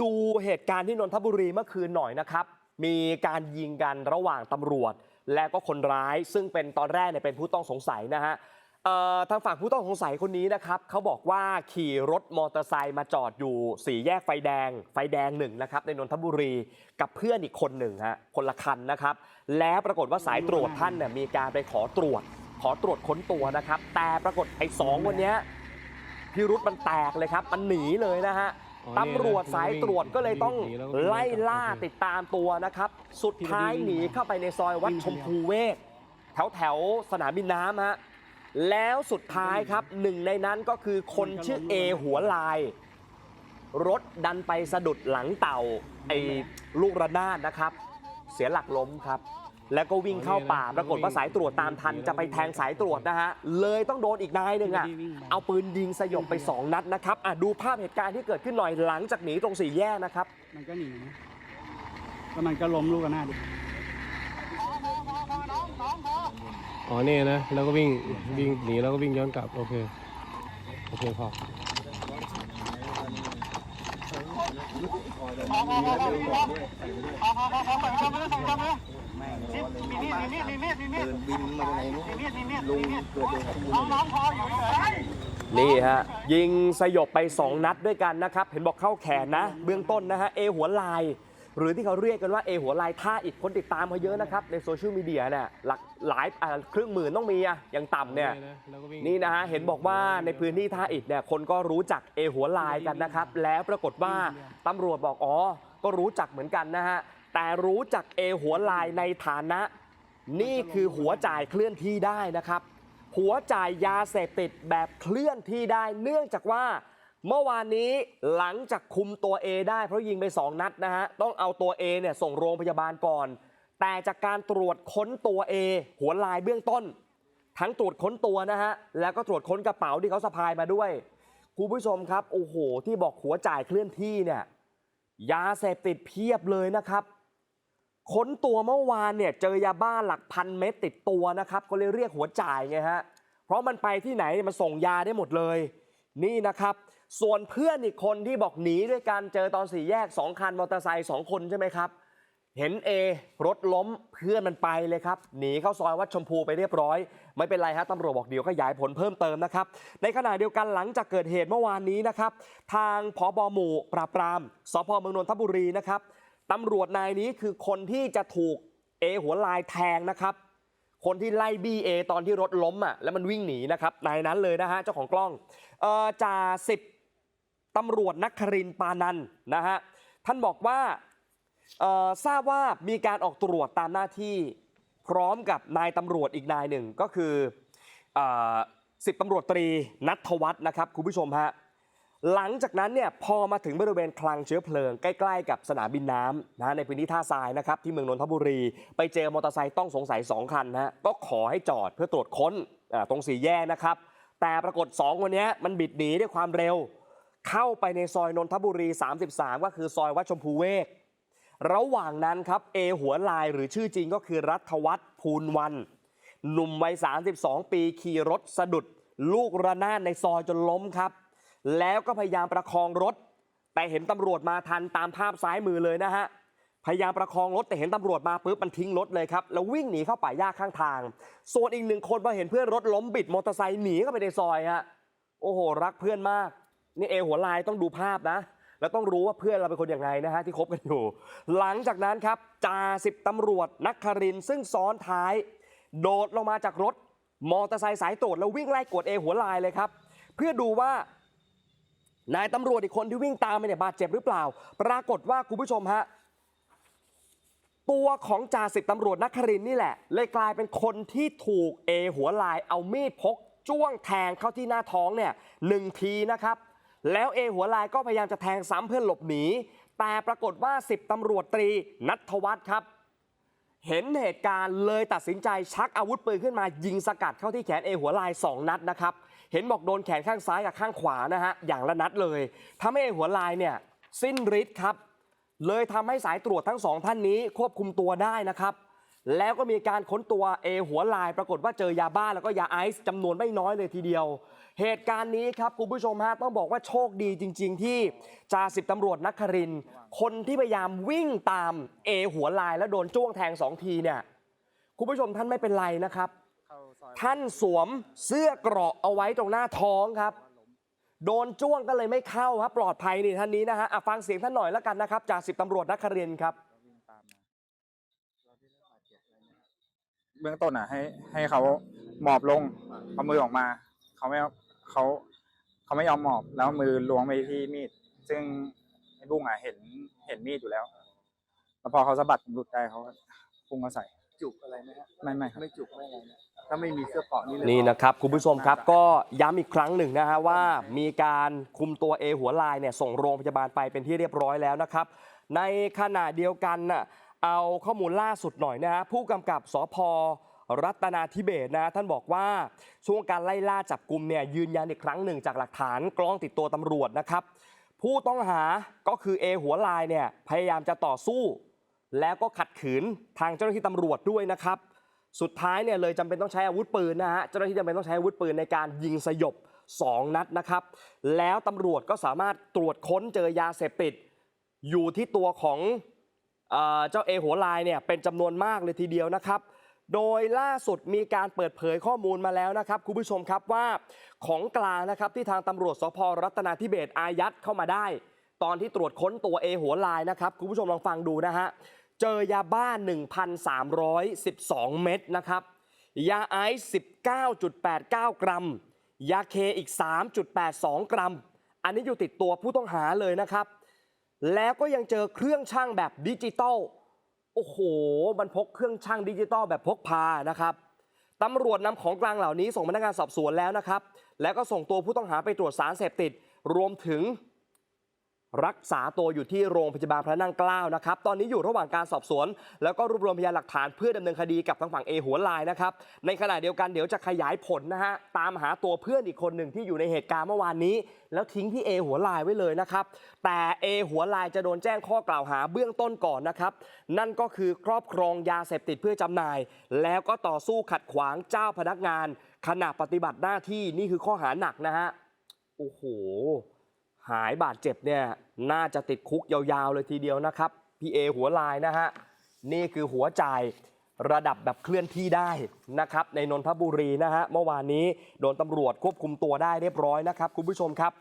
ดูเหตุการณ์ที่นนทบุรีเมื่อคืนหน่อยนะครับ มีการยิงกันระหว่างตำรวจ และก็คนร้าย ซึ่งเป็นตอนแรกเนี่ยเป็นผู้ต้องสงสัยนะฮะทางฝั่งผู้ต้องสงสัยคนนี้นะครับเขาบอกว่าขี่รถมอเตอร์ไซค์มาจอดอยู่สี่แยกไฟแดง ไฟแดงหนึ่งนะครับในนนทบุรีกับเพื่อนอีกคนหนึ่งฮะคนละคันนะครับ แล้วปรากฏว่าสายตรวจท่านเนี่ยมีการไปขอตรวจ ขอตรวจค้นตัวนะครับ แต่ปรากฏไอ้สองวันนี้พิรุษมันแตกเลยครับ มันหนีเลยนะฮะ ตำรวจสายตรวจก็เลยต้องหนีแล้วก็วิ่งไล่ล่าโอเคติดตามตัวนะครับ สุดท้ายหนีเข้าไปในซอยวัดชมพูเวศแถวแถวๆสนามบินน้ำฮะแล้วสุดท้ายครับหนึ่งในนั้นก็คือคนชื่อเอหัวลาย รถดันไปสะดุดหลังเต่าไอ้ลูกระนาดนะครับ เสียหลักล้มครับ แล้วก็วิ่งเข้าป่าปรากฏว่าสายตรวจตามทันจะไปแทงสายตรวจนะฮะ เลยต้องโดนอีกนายหนึ่งอะเอาปืนยิงสยบไป 2 นัดนะครับอะดูภาพเหตุการณ์ที่เกิดขึ้นหน่อยหลังจากหนีตรงสี่แยกนะครับ มันก็หนีนะแล้วมันก็ล้มลูกกันหน้าดิอ๋อนี่นะ แล้วก็วิ่งวิ่งหนีแล้วก็วิ่งย้อนกลับ โอเค โอเคพอ บิ นี่ฮะ ยิงสยบไป 2 นัดด้วยกันนะครับ เห็นบอกเข้าแขนนะ เบื้องต้นนะฮะ เอหัวลาย หรือที่เขาเรียกกันว่าเอหัวลายท่าอีกคนติดตามเขาเยอะนะครับ ในโซเชียลมีเดียเนี่ยหลักหลายอ่าครึ่งหมื่นต้องมีอะอย่างต่ำเนี่ยแล้วก็วิ่งนี่นะฮะเห็นบอกว่าในพื้นที่ท่าอิฐเนี่ยคนก็รู้จักเอหัวลายกันนะครับ แล้วปรากฏว่าตำรวจบอกอ๋อก็รู้จักเหมือนกันนะฮะแต่รู้จักเอหัวลายในฐานะ นี่คือหัวจ่ายเคลื่อนที่ได้นะครับ หัวจ่ายยาเสพติดแบบเคลื่อนที่ได้ เนื่องจากว่า เมื่อวานนี้หลังจากคุมตัว A ได้เพราะยิงไป 2 นัดนะฮะ ต้องเอาตัว A เนี่ยส่งโรงพยาบาลก่อน แต่จากการตรวจค้นตัว A หัวลายเบื้องต้น ทั้งตรวจค้นตัวนะฮะ แล้วก็ตรวจค้นกระเป๋าที่เขาสะพายมาด้วยคุณผู้ชมครับ โอ้โห ที่บอกหัวจ่ายเคลื่อนที่เนี่ยยาเสพติดเพียบเลยนะครับ ค้นตัวเมื่อวานเนี่ยเจอยาบ้าหลักพันเม็ดติดตัวนะครับ ก็เลยเรียกหัวจ่ายไงฮะเพราะมันไปที่ไหนมันส่งยาได้หมดเลย นี่นะครับ ส่วนเพื่อนอีกคนที่บอกหนีด้วยกันเจอตอนสี่แยกสองคันมอเตอร์ไซค์สองคนใช่ไหมครับ เห็นเอรถล้มเพื่อนมันไปเลยครับ หนีเข้าซอยวัดชมพูไปเรียบร้อย ไม่เป็นไรฮะตำรวจบอกเดี๋ยวขยายผลเพิ่มเติมนะครับ ในขณะเดียวกันหลังจากเกิดเหตุเมื่อวานนี้นะครับ ทางพบหมู่ปราบปรามสพเมืองนนทบุรีนะครับตำรวจนายนี้คือคนที่จะถูกเอหัวลายแทงนะครับ คนที่ไล่บีเอตอนที่รถล้มอะแล้วมันวิ่งหนีนะครับนายนั้นเลยนะฮะเจ้าของกล้องออจ่าสิบ ตำรวจนักครินปานันนะฮะท่านบอกว่าทราบว่ามีการออกตรวจตามหน้าที่พร้อมกับนายตำรวจอีกนายหนึ่งก็คือสิบตำรวจตรีนัทวัฒน์นะครับคุณผู้ชมฮะหลังจากนั้นเนี่ยพอมาถึงบริเวณคลังเชื้อเพลิง ใกล้ ๆ กับสนามบินน้ำนะในพื้นที่ท่าทรายนะครับที่เมืองนนทบุรี ไปเจอมอเตอร์ไซค์ต้องสงสัย 2 คันนะก็ขอให้จอดเพื่อตรวจค้นตรงสี่แยกนะครับ แต่ปรากฏ 2 วันนี้มันบิดหนีด้วยความเร็ว เข้าไปในซอยนนทบุรี 33 ก็คือซอยวัดชมพูเวก ระหว่างนั้นครับเอหัวลายหรือชื่อจริงก็คือรัฐวัฒน์ภูลวัน หนุ่มวัย 32 ปีขี่รถสะดุด ลูกระนาดในซอยจนล้มครับ แล้วก็พยายามประคองรถ แต่เห็นตำรวจมาทันตามภาพซ้ายมือเลยนะฮะพยายามประคองรถแต่เห็นตำรวจมาปุ๊บมันทิ้งรถเลยครับ แล้ววิ่งหนีเข้าป่าหญ้าข้างทาง ส่วนอีกหนึ่งคนพอเห็นเพื่อนรถล้มบิดมอเตอร์ไซค์หนีเข้าไปในซอยฮะโอ้โห รักเพื่อนมาก นี่เอหัวลายต้องดูภาพนะ แล้วต้องรู้ว่าเพื่อนเราเป็นคนอย่างไงนะฮะที่คบกันอยู่ หลังจากนั้นครับจ่าสิบตำรวจนักครินซึ่งซ้อนท้าย โดดลงมาจากรถ มอเตอร์ไซค์สายตรวจแล้ววิ่งไล่กวดเอหัวลายเลยครับ เพื่อดูว่านายตำรวจอีกคนที่วิ่งตามไปเนี่ยบาดเจ็บหรือเปล่า ปรากฏว่าคุณผู้ชมฮะตัวของจ่าสิบตำรวจนักครินนี่แหละ เลยกลายเป็นคนที่ถูกเอหัวลายเอามีดพกจ้วงแทงเข้าที่หน้าท้องเนี่ยหนึ่งทีนะครับ แล้วเอหัวลายก็พยายามจะแทงซ้ำเพื่อหลบหนี แต่ปรากฏว่าสิบตำรวจตรีนัทวัฒน์ครับ เห็นเหตุการณ์เลยตัดสินใจชักอาวุธปืนขึ้นมา ยิงสกัดเข้าที่แขนเอหัวลาย 2 นัดนะครับ เห็นบอกโดนแขนข้างซ้ายกับข้างขวานะฮะอย่างละนัดเลยทำให้เอหัวลายเนี่ยสิ้นฤทธิ์ครับ เลยทำให้สายตรวจทั้งสองท่านนี้ควบคุมตัวได้นะครับ แล้วก็มีการค้นตัวเอหัวลายปรากฏว่าเจอยาบ้าแล้วก็ยาไอซ์จำนวนไม่น้อยเลยทีเดียว เหตุการณ์นี้ครับคุณผู้ชมฮะต้องบอกว่าโชคดีจริง ๆ ที่จ่าสิบตำรวจนักคริน คนที่พยายามวิ่งตามเอหัวลายแล้วโดนจ้วงแทงสองทีเนี่ยคุณผู้ชมท่านไม่เป็นไรนะครับ ท่านสวมเสื้อเกราะเอาไว้ตรงหน้าท้องครับ โดนจ้วงก็เลยไม่เข้าครับปลอดภัยนี่ท่านนี้นะฮะฟังเสียงท่านหน่อยแล้วกันนะครับจากสิบตำรวจนักครินครับ เบื้องต้นอะ ให้ ให้เขาหมอบลงเอามือออกมา เขาไม่เอาเขาเขาไม่ยอมหมอบแล้วมือล้วงไปที่มีด ซึ่งไอ้บุ้งอะเห็นเห็นมีดอยู่แล้วแล้วพอเขาสะบัดหลุดได้เขาก็พุ่งเขาใส่ จุกอะไรไหมฮะไม่ไม่ครับ ไม่จุกไม่อะไรนะถ้าไม่มีเสื้อเกราะนี่เลยนี่นะครับคุณผู้ชมครับก็ย้ำอีกครั้งหนึ่งนะฮะว่ามีการคุมตัวเอหัวลายเนี่ยส่งโรงพยาบาลไปเป็นที่เรียบร้อยแล้วนะครับ ในขณะเดียวกันน่ะ เอาข้อมูลล่าสุดหน่อยนะฮะผู้กำกับสพรัตนาธิเบศนะท่านบอกว่าช่วงการไล่ล่าจับกลุ่มเนี่ยยืนยันอีกครั้งหนึ่งจากหลักฐานกล้องติดตัวตำรวจนะครับ ผู้ต้องหาก็คือเอหัวลายเนี่ยพยายามจะต่อสู้ แล้วก็ขัดขืนทางเจ้าหน้าที่ตำรวจด้วยนะครับ สุดท้ายเนี่ยเลยจำเป็นต้องใช้อาวุธปืนนะฮะเจ้าหน้าที่จำเป็นต้องใช้อาวุธปืนในการยิงสยบ 2 นัดนะครับ แล้วตำรวจก็สามารถตรวจค้นเจอยาเสพติด อยู่ที่ตัวของ เจ้าเอหัวลายเนี่ยเป็นจำนวนมากเลยทีเดียวนะครับโดยล่าสุดมีการเปิดเผยข้อมูลมาแล้วนะครับคุณผู้ชมครับว่าของกลางนะครับที่ทางตำรวจสพรัตนาธิเบศอายัดเข้ามาได้ ตอนที่ตรวจค้นตัวเอหัวลายนะครับคุณผู้ชมลองฟังดูนะฮะเจอยาบ้า 1,312 เม็ดนะครับยาไอซ์19.89 กรัม ยาเคอีก 3.82 กรัม อันนี้อยู่ติดตัวผู้ต้องหาเลยนะครับ แล้วก็ยังเจอเครื่องช่างแบบดิจิตอลโอ้โห มันพกเครื่องช่างดิจิตอลแบบพกพานะครับตำรวจนำของกลางเหล่านี้ส่งพนักงานสอบสวนแล้วนะครับ แล้วก็ส่งตัวผู้ต้องหาไปตรวจสารเสพติด รวมถึง รักษาตัวอยู่ที่โรงพยาบาลพระนั่งเกล้านะครับ ตอนนี้อยู่ระหว่างการสอบสวน แล้วก็รวบรวมพยานหลักฐานเพื่อดำเนินคดีกับทางฝั่งเอหัวลายนะครับ ในขณะเดียวกันเดี๋ยวจะขยายผลนะฮะตามหาตัวเพื่อนอีกคนหนึ่งที่อยู่ในเหตุการณ์เมื่อวานนี้ แล้วทิ้งที่เอหัวลายไว้เลยนะครับ แต่เอหัวลายจะโดนแจ้งข้อกล่าวหาเบื้องต้นก่อนนะครับ นั่นก็คือครอบครองยาเสพติดเพื่อจำหน่าย แล้วก็ต่อสู้ขัดขวางเจ้าพนักงาน ขณะปฏิบัติหน้าที่นี่คือข้อหาหนักนะฮะโอ้โห หายบาดเจ็บเนี่ยน่าจะติดคุกยาวๆเลยทีเดียวนะครับพี่เอหัวลายนะฮะนี่คือหัวจ่ายระดับแบบเคลื่อนที่ได้นะครับในนนทบุรีนะฮะเมื่อวานนี้โดนตำรวจควบคุมตัวได้เรียบร้อยนะครับ คุณผู้ชมครับ